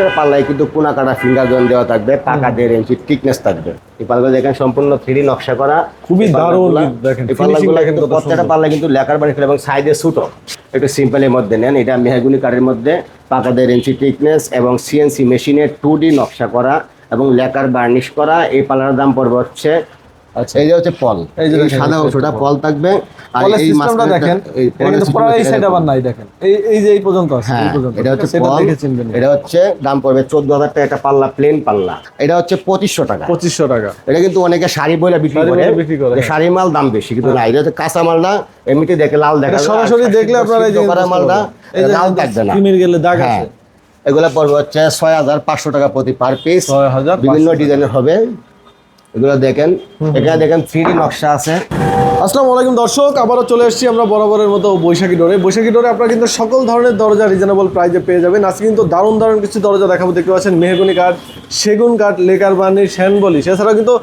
প্রত্যেকটা পাল্লায় কিন্তু কোনা কাটা ফিঙ্গার জোন দেওয়া থাকবে পাকা দেড় ইঞ্চি টিকনেস থাকবে। এই পাল্লাগুলো দেখেন সম্পূর্ণ থ্রি নকশা করা। খুবই দারুণ দেখেন, এই পাল্লাগুলো কিন্তু প্রত্যেকটা পাল্লা কিন্তু লেখার বাড়ি এবং সাইডে ছোটো। একটু সিম্পলের মধ্যে নেন এটা মেহাগুনি কাঠের মধ্যে পাকা দেড় ইঞ্চি টিকনেস এবং সিএনসি মেশিনে টু ডি নকশা করা এবং লেকার বার্নিশ করা। এই পাল্লার দাম পড়বে হচ্ছে আচ্ছা। এই যে হচ্ছে পল। এই যে সাদা অংশটা পল থাকবে আর এই মাঝখানেরটা- দেখেন এই সাইড আবার নাই দেখেন। এই এই যে এই পর্যন্ত আছে হ্যাঁ এই পর্যন্ত এটা হচ্ছে পল এটা হচ্ছে দাম পড়বে চোদ্দ হাজার টাকা একটা পাল্লা প্লেন পাল্লা। এটা হচ্ছে পঁচিশশো টাকা। পঁচিশশো টাকা। এটা কিন্তু অনেকে শাড়ি বইলা বিক্রি করে। যে শাড়ি মাল দাম বেশি কিন্তু না এটা হচ্ছে কাঁচা মাল না এমনিতে দেখে লাল দেখা সরাসরি দেখলে আপনারা এই যে মালটা লাল থাকবে না। গেলে দাগ হ্যাঁ। আছে। এগুলা পড়বে হচ্ছে ছয় হাজার পাঁচশো টাকা প্রতি পার পিস ছয় হাজার বিভিন্ন ডিজাইনের হবে। এগুলো দেখেন। এখানে দেখেন থ্রি নকশা আছে। আসসালামু আলাইকুম দর্শক, আবারও চলে এসেছি আমরা বরাবরের মতো বৈশাখী ডোরে। বৈশাখী ডোরে আপনারা কিন্তু সকল ধরনের দরজা রিজনেবল প্রাইসে পেয়ে যাবেন। আজকে কিন্তু দারুণ দারুণ কিছু দরজা দেখাবো। দেখতে পাচ্ছেন মেহগুনি কাঠ, সেগুন কাঠ, লেকার বার্নি শ্যানবলিশ এছাড়াও কিন্তু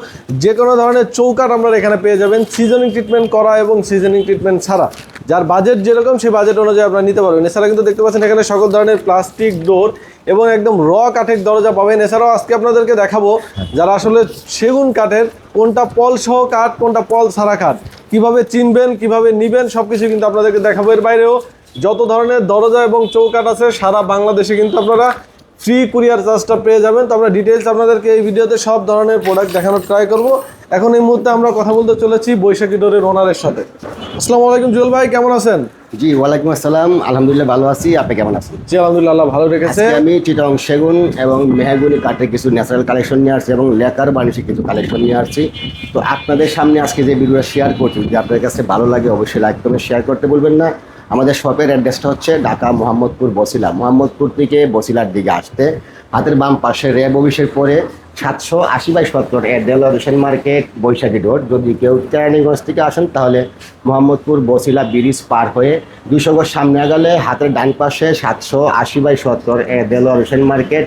যে কোনো ধরনের চৌকাঠ আমরা এখানে পেয়ে যাবেন। সিজনিং ট্রিটমেন্ট করা এবং সিজনিং ট্রিটমেন্ট ছাড়া। যার বাজেট যেরকম, সেই বাজেট অনুযায়ী আপনারা নিতে পারবেন। এছাড়া কিন্তু দেখতে পাচ্ছেন এখানে সকল ধরনের প্লাস্টিক ডোর এবং একদম র কাঠের দরজা পাবেন। এছাড়াও আজকে আপনাদেরকে দেখাবো যারা আসলে সেগুন কাঠের, কোনটা পল সহ কাঠ, কোনটা পল ছাড়া কাঠ, কীভাবে চিনবেন, কীভাবে নিবেন সব কিছু কিন্তু আপনাদেরকে দেখাবো। এর বাইরেও যত ধরনের দরজা এবং চৌকাঠ আছে, সারা বাংলাদেশে কিন্তু আপনারা ফ্রি কুরিয়ার চার্জটা পেয়ে যাবেন। তো আমরা ডিটেলস আপনাদেরকে এই ভিডিওতে সব ধরনের প্রোডাক্ট দেখানোর ট্রাই করব। এখন এই মুহূর্তে আমরা কথা বলতে চলেছি বৈশাখী ডোরের ওনারের সাথে। আসসালামু আলাইকুম জুয়েল ভাই কেমন আছেন? জি ওয়ালাইকুম আসসালাম। আলহামদুলিল্লাহ ভালো আছি। আপনি কেমন আছেন? জি আলহামদুলিল্লাহ আল্লাহ ভালো রেখেছে। আমি চিটং সেগুন এবং মেহাগুনি কাঠের কিছু ন্যাচারাল কালেকশন নিয়ে আসছি এবং লেকার বানিশি কিছু কালেকশন নিয়ে আসছি। তো আপনাদের সামনে আজকে যে ভিডিওটা শেয়ার করছি যদি আপনাদের কাছে ভালো লাগে অবশ্যই লাইক করে শেয়ার করতে বলবেন না। আমাদের শপের অ্যাড্রেসটা হচ্ছে ঢাকা মোহাম্মদপুর বসিলা। মোহাম্মদপুর থেকে বসিলার দিকে আসতে। হাতের বাম পাশে র্যাব অফিসের পরে সাতশো আশি বাই সত্তর এয়ারডেল রেশন মার্কেট, বৈশাখী রোড। যদি কেউ কেরানীগঞ্জ থেকে আসেন, তাহলে মোহাম্মদপুর বসিলা ব্রিজ পার হয়ে দুশো গজ সামনে গেলে হাতের ডান পাশে সাতশো আশি বাই সত্তর এয়ারডেল রেশন মার্কেট,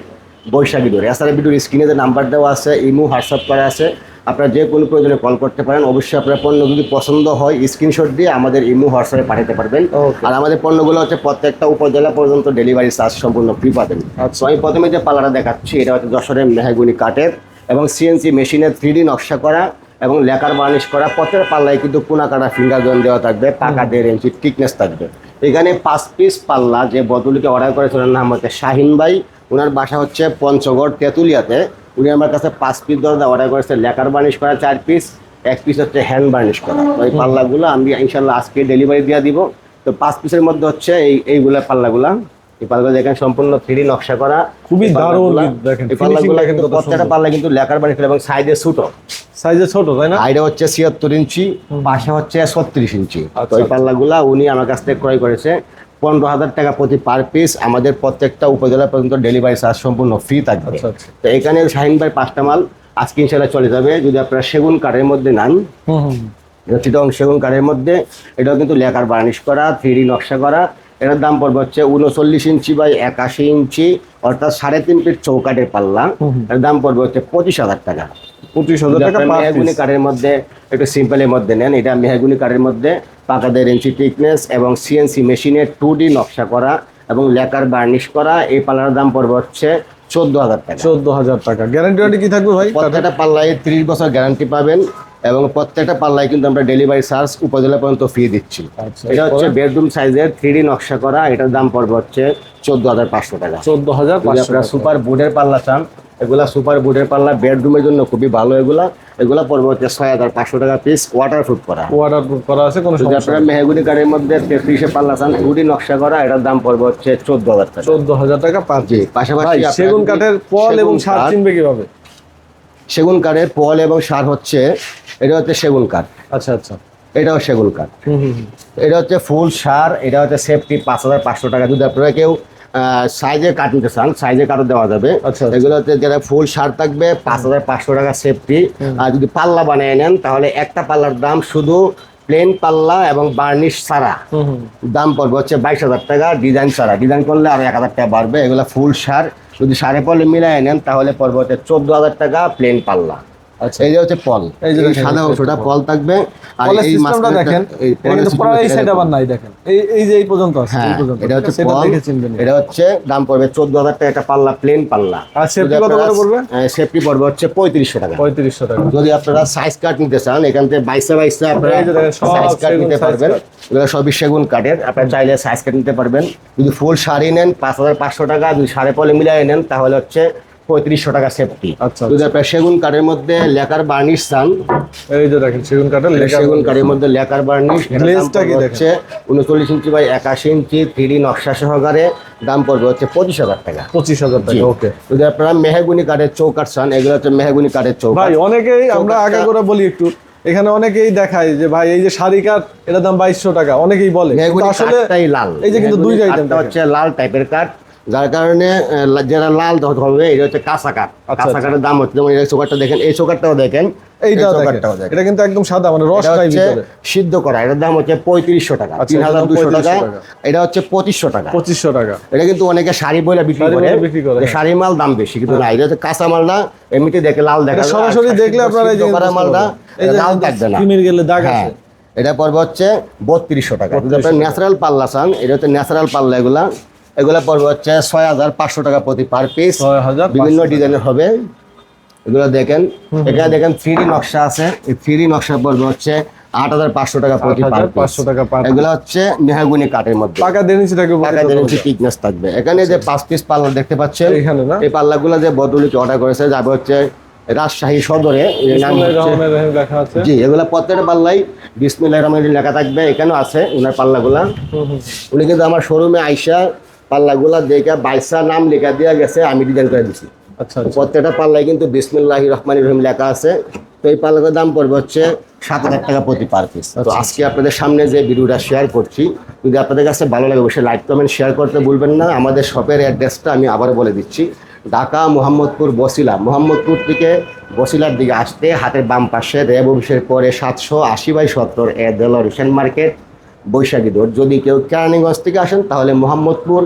বৈশাখী রোড। এছাড়া ভিডিওর স্ক্রিনে যে নাম্বার দেওয়া আছে, ইমো, হোয়াটসঅ্যাপ করা আছে আপনারা যে কোনো প্রয়োজনে কল করতে পারেন। অবশ্যই আপনার পণ্য যদি পছন্দ হয় স্ক্রিনশট দিয়ে আমাদের ইমো হোয়াটসঅ্যাপে পাঠাতে পারবেন। আর আমাদের পণ্যগুলো হচ্ছে প্রত্যেকটা উপজেলা পর্যন্ত ডেলিভারি চার্জ সম্পূর্ণ ফ্রি পাবেন। আচ্ছা। তো আমি প্রথমে যে পাল্লাটা দেখাচ্ছি এটা হচ্ছে যশোরের মেহাগুনি কাঠের এবং সিএনসি মেশিনে থ্রি নকশা করা এবং লেকার বার্নিশ করা। পথের পাল্লায় কিন্তু কোনা কাটা ফিঙ্গার জোন দেওয়া থাকবে পাকা দেড় ইঞ্চি টিকনেস থাকবে। এখানে পাঁচ পিস পাল্লা যে বদলিকে অর্ডার করেছে ওনার নাম হচ্ছে শাহিন ভাই। ওনার বাসা হচ্ছে পঞ্চগড় তেঁতুলিয়াতে। উনি আমার কাছে পাঁচ পিস দরজা অর্ডার করেছে। লেকার বার্নিশ করা চার পিস এক পিস হচ্ছে হ্যান্ড বার্নিশ করা। এই পাল্লাগুলো আমি ইনশাল্লাহ আজকে ডেলিভারি দিয়ে দিব। তো পাঁচ পিসের মধ্যে হচ্ছে এই এইগুলা পাল্লাগুলা। এই পাল্লাগুলো দেখেন সম্পূর্ণ থ্রি নকশা করা। খুবই দারুণ দেখেন, এই পাল্লাগুলো কিন্তু প্রত্যেকটা পাল্লা কিন্তু লেকার বানিশ এবং সাইডে ছোটো। সাইজে ছোট তাই না? হাইডে হচ্ছে ছিয়াত্তর ইঞ্চি পাশে হচ্ছে ছত্রিশ ইঞ্চি। তো আচ্ছা, এই আচ্ছা। পাল্লাগুলা উনি আমার কাছ থেকে ক্রয় করেছে। পনেরো হাজার টাকা প্রতি পার পিস আমাদের প্রত্যেকটা উপজেলা পর্যন্ত ডেলিভারি চার্জ সম্পূর্ণ ফ্রি থাকবে। আচ্ছা, আচ্ছা। তো এখানে শাহিন ভাই পাঁচটা মাল আজকে ইনশাল্লাহ চলে যাবে। যদি আপনারা সেগুন কাঠের মধ্যে নেন চিটং সেগুন কাঠের মধ্যে এটাও কিন্তু লেখার বার্নিশ করা থ্রি নকশা করা। এটার দাম পড়বে হচ্ছে উনচল্লিশ ইঞ্চি বাই একাশি ইঞ্চি অর্থাৎ সাড়ে তিন ফিট চৌকাঠের পাল্লা। এর দাম পড়বে হচ্ছে পঁচিশ হাজার টাকা। পঁচিশ হাজার টাকা মেহাগুনি কাঠের মধ্যে একটু সিম্পলের মধ্যে নেন। এটা মেহাগুনি কাঠের মধ্যে পাকা দেড় ইঞ্চি টিকনেস এবং সিএনসি মেশিনে টু ডি নকশা করা এবং লেকার বার্নিশ করা। এই পাল্লার দাম পড়বে হচ্ছে চোদ্দ হাজার টাকা। চোদ্দ হাজার টাকা। গ্যারান্টি কি থাকবে ভাই? প্রত্যেকটা পাল্লায় ত্রিশ বছর গ্যারান্টি পাবেন এবং প্রত্যেকটা পাল্লায় কিন্তু আমরা ডেলিভারি চার্জ উপজেলা পর্যন্ত ফ্রি দিচ্ছি। আচ্ছা, এটা হচ্ছে বেডরুম সাইজের থ্রি নকশা করা। এটার দাম পড়বে হচ্ছে চোদ্দ হাজার পাঁচশো টাকা। চোদ্দ হাজার আপনারা সুপার বুডের পাল্লা চান এগুলা সুপার বুডের পাল্লা বেডরুমের জন্য খুবই ভালো এগুলা। এগুলা হচ্ছে ছয় হাজার পাঁচশো টাকা পিস ওয়াটার প্রুফ করা। ওয়াটার প্রুফ করা আছে কোনো যদি আপনারা মেহগুনি কাঠের মধ্যে তেত্রিশে পাল্লা চান টুডি নকশা করা এটার দাম পড়বে হচ্ছে চোদ্দ হাজার টাকা। চোদ্দ হাজার টাকা পাঁচ জি পাশাপাশি সেগুন কাঠের পল এবং সার চিনবে কীভাবে? সেগুন কাঠের পল এবং সার হচ্ছে এটা হচ্ছে সেগুন কাঠ। আচ্ছা আচ্ছা। এটাও সেগুন কাঠ। এটা হচ্ছে ফুল সার এটা হচ্ছে সেফটি পাঁচ হাজার পাঁচশো টাকা। যদি আপনারা কেউ সাইজে কাট নিতে চান সাইজে কাটও দেওয়া যাবে। আচ্ছা। এগুলো হচ্ছে যারা ফুল সার থাকবে পাঁচ হাজার পাঁচশো টাকা সেফটি আর যদি পাল্লা বানিয়ে নেন তাহলে একটা পাল্লার দাম শুধু প্লেন পাল্লা এবং বার্নিশ ছাড়া। হুম দাম পড়বে হচ্ছে বাইশ হাজার টাকা ডিজাইন ছাড়া। ডিজাইন করলে আরও এক হাজার টাকা বাড়বে এগুলো ফুল সার যদি সাড়ে পলে মিলাই নেন তাহলে পড়বে হচ্ছে চোদ্দ হাজার টাকা প্লেন পাল্লা। আচ্ছা। এই যে হচ্ছে পল। এই যে সাদা অংশটা পল। থাকবে আর এই মাঝখানেরটা- দেখেন এই পলের এই সাইড আবার নাই দেখেন। এই এই যে এই পর্যন্ত আছে হ্যাঁ এই পর্যন্ত এটা হচ্ছে পল এটা হচ্ছে দাম পড়বে চোদ্দ হাজার টাকা একটা পাল্লা প্লেন পাল্লা। আর সেফটি কত করে পড়বে? সেফটি পড়বে হচ্ছে পঁয়ত্রিশশো টাকা। পঁয়ত্রিশশো টাকা। যদি আপনারা সাইজ কাট নিতে চান এখান থেকে বাইশে বাইশে আপনারা সাইজ কাট নিতে পারবেন। এগুলো সবই সেগুন কাঠের আপনারা চাইলে সাইজ কাট নিতে পারবেন। যদি ফুল শাড়ি নেন পাঁচ হাজার পাঁচশো টাকা। যদি সাড়ে পলে মিলিয়ে নেন তাহলে হচ্ছে পঁয়ত্রিশশো টাকা সেফটি আচ্ছা, যদি আপনার সেগুন কাঠের মধ্যে লেকার বার্নিশ চান। এই যে দেখেন সেগুন কাঠের সেগুন কাঠের মধ্যে লেকার বার্নিশ কি হচ্ছে উনচল্লিশ ইঞ্চি বাই একাশি ইঞ্চি থ্রি নকশা সহকারে দাম পড়বে হচ্ছে পঁচিশ হাজার টাকা। পঁচিশ হাজার টাকা ওকে। যদি আপনারা মেহগুনি কাঠের চৌকাঠ চান এগুলো হচ্ছে মেহগুনি কাঠের চৌকাঠ। ভাই অনেকেই আমরা আগে করে বলি একটু। এখানে অনেকেই দেখায় যে ভাই এই যে শাড়ি কাঠ এটার দাম বাইশশো টাকা। অনেকেই বলে। আসলে লাল। এই যে কিন্তু দুই কাঠটা হচ্ছে লাল টাইপের কাঠ। যার কারণে যেটা লাল হবে এটা হচ্ছে কাঁচা কাঠ। আচ্ছা, কাঁচা কাঠের দাম হচ্ছে যেমন এই চৌকাঠটা দেখেন এই চৌকাঠটাও দেখেন দেখেন। এটা কিন্তু একদম সাদা মানে রস নাই ভিতরে। সিদ্ধ করা এটার দাম হচ্ছে পঁয়ত্রিশশো টাকা আচ্ছা, তিন হাজার দুশো টাকা এটা হচ্ছে পঁচিশশো টাকা। পঁচিশশো টাকা। এটা কিন্তু অনেকে শাড়ি বইলা বিক্রি করে। বিক্রি করে, হ্যাঁ। শাড়ি মাল দাম বেশি কিন্তু না এটা হচ্ছে কাঁচা মাল না এমনিতে দেখে লাল দেখা সরাসরি দেখলে আপনারা এই যে মালটা লাল থাকবে না। গেলে দাগ হ্যাঁ আছে। এটা পড়বে হচ্ছে বত্রিশশো টাকা। যদি 3200 আপনার ন্যাচারাল পাল্লা চান এটা হচ্ছে ন্যাচারাল পাল্লা এগুলা। এগুলা পড়বে হচ্ছে ছয় হাজার পাঁচশো টাকা প্রতি পার পিস বিভিন্ন ডিজাইনের হবে। এগুলো দেখেন। এখানে দেখেন থ্রি নকশা আছে। এই থ্রি নকশা পড়বে হচ্ছে আট হাজার পাঁচশো টাকা প্রতি 8500 টাকা এগুলো হচ্ছে মেহাগুনি কাঠের মধ্যে। পাকা দেনিছি থাকে টাকা দেড় ইঞ্চি থাকবে। এখানে যে পাঁচ পিস পাল্লা দেখতে পাচ্ছেন এখানে না? এই পাল্লাগুলো যে বদলিকে অর্ডার করেছে যাবে হচ্ছে রাজশাহী সদরে। জি এগুলা প্রত্যেকটা পাল্লাই বিসমিল্লাহ রহমান লেখা থাকবে। এখানেও আছে ওনার পাল্লাগুলা উনি কিন্তু আমার শোরুমে আইসা পাল্লাগুলা দেখে বাইসা নাম লেখা দেওয়া গেছে আমি ডিজাইন করে দিছি। আচ্ছা আচ্ছা। প্রত্যেকটা পাল্লায় কিন্তু বিসমিল্লাহ রহমান রহিম লেখা আছে। তো এই পাল্লাটার দাম পড়বে হচ্ছে সাত হাজার টাকা প্রতি পার পিস তো আচ্ছা। আজকে আপনাদের সামনে যে ভিডিওটা শেয়ার করছি যদি আপনাদের কাছে ভালো লাগে অবশ্যই লাইক কমেন্ট শেয়ার করতে ভুলবেন না। আমাদের শপের অ্যাড্রেসটা আমি আবারও বলে দিচ্ছি। ঢাকা মোহাম্মদপুর বসিলা। মোহাম্মদপুর থেকে বসিলার দিকে আসতে হাতের বাম পাশে রেব অফিসের পরে সাতশো আশি বাই সত্তর এ দেলর হুসেন মার্কেট। বৈশাখী দৌড় যদি কেউ কেরানীগঞ্জ থেকে আসেন, তাহলে মোহাম্মদপুর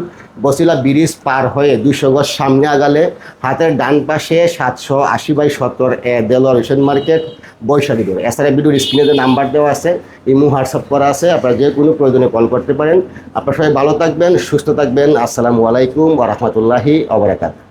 বসিলা ব্রিজ পার হয়ে দুশো গজ সামনে আগালে হাতের ডান পাশে সাতশো আশি বাই সত্তর এ দেলোয়ার হোসেন মার্কেট বৈশাখী দৌড় এছাড়া ভিডিওর স্ক্রিনে যে নাম্বার দেওয়া আছে ইমো হোয়াটসঅ্যাপ করা আছে, আপনারা যে কোনো প্রয়োজনে কল করতে পারেন। আপনারা সবাই ভালো থাকবেন, সুস্থ থাকবেন। আসসালামু আলাইকুম ওরহমতুল্লাহি অবরাকাত